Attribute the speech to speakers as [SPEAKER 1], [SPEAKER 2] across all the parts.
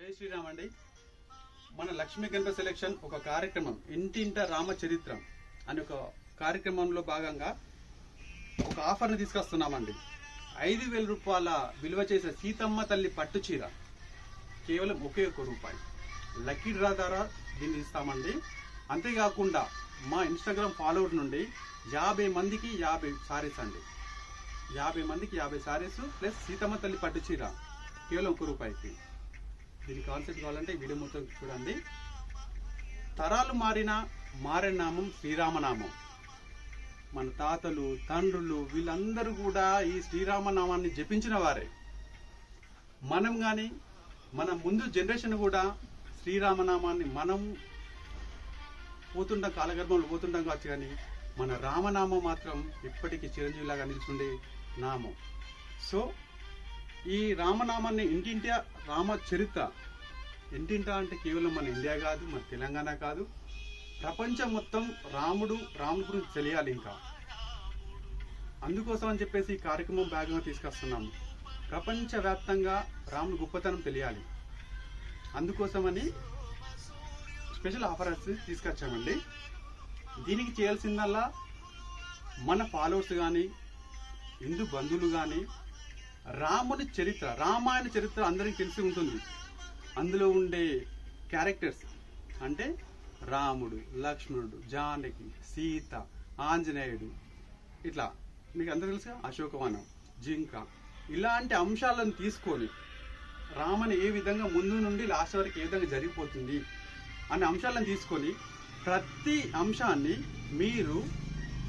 [SPEAKER 1] జై శ్రీరామ్ అండి. మన లక్ష్మీ గణపతి సెలెక్షన్ ఒక కార్యక్రమం ఇంటింట రామచరిత్ర అనే ఒక కార్యక్రమంలో భాగంగా ఒక ఆఫర్ని తీసుకొస్తున్నామండి. ఐదు వేల రూపాయల విలువ చేసే సీతమ్మ తల్లి పట్టు చీర కేవలం ఒకే ఒక్క రూపాయి. లక్కీ డ్రా ద్వారా దీన్ని ఇస్తామండి. అంతేకాకుండా మా ఇన్స్టాగ్రామ్ ఫాలోవర్ నుండి యాభై మందికి యాభై సారీస్ అండి. యాభై మందికి యాభై సారీస్ ప్లస్ సీతమ్మ తల్లి పట్టు చీర కేవలం ఒక రూపాయికి. దీని కాన్సెప్ట్ కావాలంటే వీడియో మొత్తం చూడండి. తరాలు మారిన మారే నామం శ్రీరామనామం. మన తాతలు తండ్రులు వీళ్ళందరూ కూడా ఈ శ్రీరామనామాన్ని జపించిన వారే. మనం కానీ మన ముందు జనరేషన్ కూడా శ్రీరామనామాన్ని మనం పోతుంటాం కాలగర్భంలో పోతుంటాం కావచ్చు కానీ మన రామనామం మాత్రం ఇప్పటికీ చిరంజీవిలాగా నిలుచుండే నామం. సో ఈ రామనామాన్ని ఇంటింటా రామ చరిత్ర. ఇంటింటా అంటే కేవలం మన ఇండియా కాదు మన తెలంగాణ కాదు. ప్రపంచం మొత్తం రాముడు రాముడు గురించి తెలియాలి ఇంకా. అందుకోసం అని చెప్పేసి ఈ కార్యక్రమం భాగంగా తీసుకొస్తున్నాము ప్రపంచవ్యాప్తంగా రాముడు గొప్పతనం తెలియాలి. అందుకోసమని స్పెషల్ ఆఫర్స్ తీసుకొచ్చామండి. దీనికి చేయాల్సిందల్లా మన ఫాలోవర్స్ కానీ హిందూ బంధువులు కానీ రాముని చరిత్ర రామాయణ చరిత్ర అందరికీ తెలిసి ఉంటుంది. అందులో ఉండే క్యారెక్టర్స్ అంటే రాముడు లక్ష్మణుడు జానకి సీత ఆంజనేయుడు ఇట్లా. మీకు అందరు తెలుసుగా? అశోకవనం జింక. ఇలాంటి అంశాలను తీసుకొని రామని ఏ విధంగా ముందు నుండి లాస్ట్ వరకు ఏ విధంగా జరిగిపోతుంది అనే అంశాలను తీసుకొని ప్రతి అంశాన్ని మీరు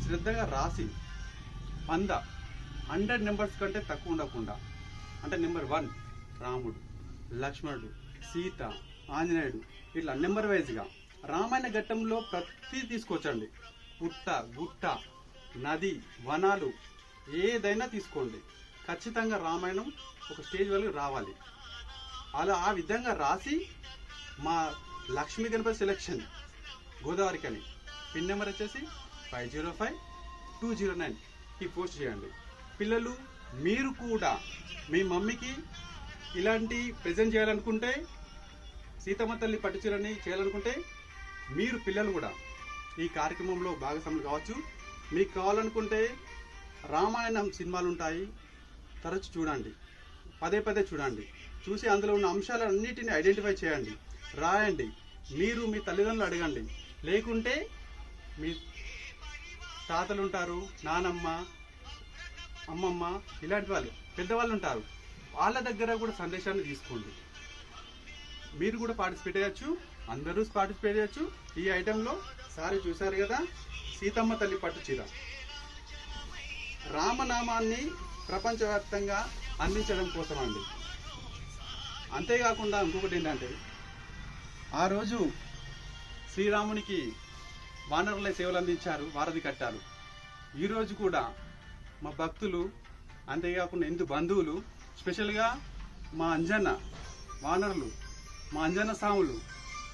[SPEAKER 1] శ్రద్ధగా రాసి పంద హండ్రెడ్ నెంబర్స్ కంటే తక్కువ ఉండకుండా అంటే నెంబర్ వన్ రాముడు లక్ష్మణుడు సీత ఆంజనేయుడు ఇట్లా నెంబర్ వైజ్గా రామాయణ ఘట్టంలో ప్రతి తీసుకొచ్చండి. పుట్ట గుట్ట నది వనాలు ఏదైనా తీసుకోండి. ఖచ్చితంగా రామాయణం ఒక స్టేజ్ వరకు రావాలి. అలా ఆ విధంగా రాసి మా లక్ష్మీ గణపతి సెలెక్షన్ గోదావరికి అని పిన్ నెంబర్ వచ్చేసి five zero five two zero nine ఈ పోస్ట్ చేయండి. పిల్లలు మీరు కూడా మీ మమ్మీకి ఇలాంటి ప్రజెంట్ చేయాలనుకుంటే సీతమ్మ తల్లి పట్టుచీరని చేయాలనుకుంటే మీరు పిల్లలు కూడా ఈ కార్యక్రమంలో భాగస్వాములు కావచ్చు. మీకు కావాలనుకుంటే రామాయణం సినిమాలు ఉంటాయి తరచు చూడండి. పదే పదే చూడండి. చూసి అందులో ఉన్న అంశాలన్నిటిని ఐడెంటిఫై చేయండి. రాయండి. మీరు మీ తల్లిదండ్రులు అడగండి. లేకుంటే మీ తాతలు ఉంటారు నానమ్మ అమ్మమ్మ ఇలాంటి వాళ్ళు పెద్దవాళ్ళు ఉంటారు. వాళ్ళ దగ్గర కూడా సందేశాన్ని తీసుకోండి. మీరు కూడా పార్టిసిపేట్ చేయొచ్చు. అందరూ పార్టిసిపేట్ చేయొచ్చు. ఈ ఐటెంలో సారీ చూశారు కదా సీతమ్మ తల్లి పట్టు చీర. రామనామాన్ని ప్రపంచవ్యాప్తంగా అందించడం కోసం అండి అంతేకాకుండా ఇంకొకటి ఏంటంటే ఆ రోజు శ్రీరామునికి వానరుల సేవలు అందించారు వారధి కట్టారు. ఈరోజు కూడా మా భక్తులు అంతేకాకుండా ఎందు బంధువులు స్పెషల్గా మా అంజన్న వానరులు మా అంజన్న సాములు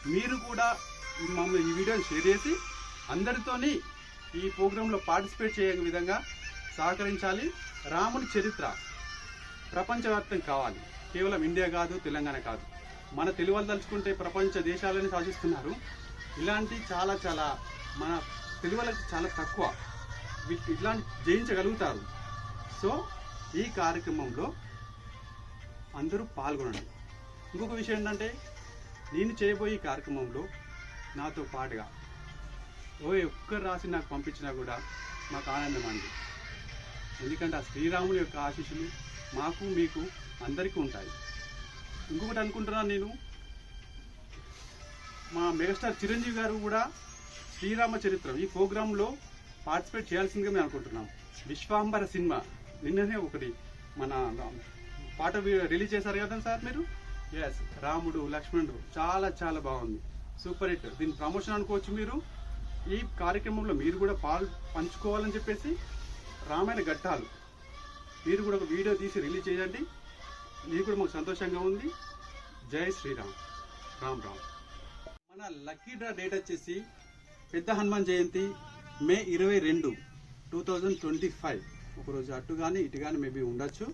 [SPEAKER 1] మీరు కూడా మమ్మల్ని ఈ వీడియోని షేర్ చేసి అందరితోని ఈ ప్రోగ్రాంలో పార్టిసిపేట్ చేయే విధంగా సహకరించాలి. రాముని చరిత్ర ప్రపంచవ్యాప్తం కావాలి. కేవలం ఇండియా కాదు తెలంగాణ కాదు. మన తెలుగు తలుచుకుంటే ప్రపంచ దేశాలని సాధిస్తున్నారు. ఇలాంటి చాలా చాలా మన తెలుగులకు చాలా తక్కువ ఇట్లాంటి జయించగలుగుతారు. సో ఈ కార్యక్రమంలో అందరూ పాల్గొనండి. ఇంకొక విషయం ఏంటంటే నేను చేయబోయే కార్యక్రమంలో నాతో పాటుగా ఓ ఒక్కరు రాసి నాకు పంపించినా కూడా మాకు ఆనందం అండి. ఎందుకంటే ఆ శ్రీరాముని యొక్క ఆశీస్సులు మాకు మీకు అందరికీ ఉంటాయి. ఇంకొకటి అనుకుంటున్నాను నేను మా మెగాస్టార్ చిరంజీవి గారు కూడా శ్రీరామ చరిత్ర ఈ ప్రోగ్రాంలో పార్టిసిపేట్ చేయాల్సిందిగా మేము అనుకుంటున్నాం. విశ్వాంబర సినిమా నిన్ననే ఒకటి మన పాట రిలీజ్ చేశారు కదా సార్ మీరు? ఎస్ రాముడు లక్ష్మణుడు చాలా చాలా బాగుంది. Super hit. దీని ప్రమోషన్ అనుకోవచ్చు మీరు? ఈ కార్యక్రమంలో మీరు కూడా పాలు పంచుకోవాలని చెప్పేసి రామాయణ ఘట్టాలు. మీరు కూడా ఒక వీడియో తీసి రిలీజ్ చేయండి. మీకు కూడా మాకు సంతోషంగా ఉంది. జై శ్రీరామ్. రామ్ రామ్. మన లక్కీ డ్రా డేట్ వచ్చేసి పెద్ద హనుమాన్ జయంతి. మే ఇరవై రెండు టూ థౌజండ్ ట్వంటీ ఫైవ్ ఒకరోజు అటు కానీ ఇటు కానీ మేబీ ఉండొచ్చు.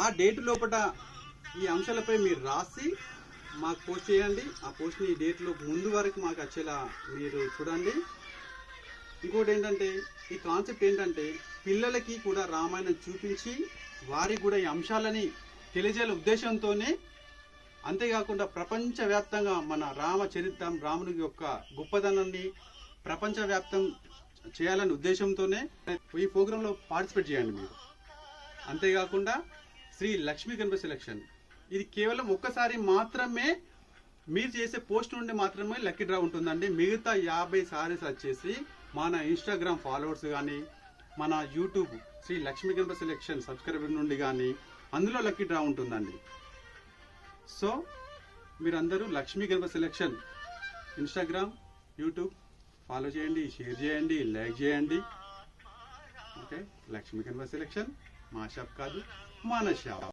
[SPEAKER 1] ఆ డేట్ లోపల ఈ అంశాలపై మీరు రాసి మాకు పోస్ట్ చేయండి. ఆ పోస్ట్ని ఈ డేట్లో ముందు వరకు మాకు వచ్చేలా మీరు చూడండి. ఇంకోటి ఏంటంటే ఈ కాన్సెప్ట్ ఏంటంటే పిల్లలకి కూడా రామాయణం చూపించి వారికి కూడా ఈ అంశాలని తెలియజేయాల ఉద్దేశంతోనే అంతేకాకుండా ప్రపంచవ్యాప్తంగా మన రామ చరిత్ర రాముని యొక్క గొప్పదనాన్ని ప్రపంచవ్యాప్తం చేయాలనే ఉద్దేశంతోనే ఈ ప్రోగ్రాంలో పార్టిసిపేట్ చేయండి మీరు. అంతేకాకుండా శ్రీ లక్ష్మీ గణపతి సెలక్షన్ ఇది కేవలం ఒక్కసారి మాత్రమే మీరు చేసే పోస్ట్ నుండి మాత్రమే లక్కీ డ్రా ఉంటుందండి. మిగతా యాభై సారీస్ వచ్చేసి మన ఇన్స్టాగ్రామ్ ఫాలోవర్స్ కానీ మన YouTube Sri Lakshmi Ganapathi selection subscriber నుండి కానీ అందులో లక్కీ డ్రా ఉంటుందండి. సో మీరందరూ Lakshmi Ganapathi selection Instagram YouTube follow చేయండి షేర్ చేయండి లైక్ చేయండి. ఓకే లక్ష్మీ గణపతి సెలెక్షన్ మా షాప్ కాదు మన షాప్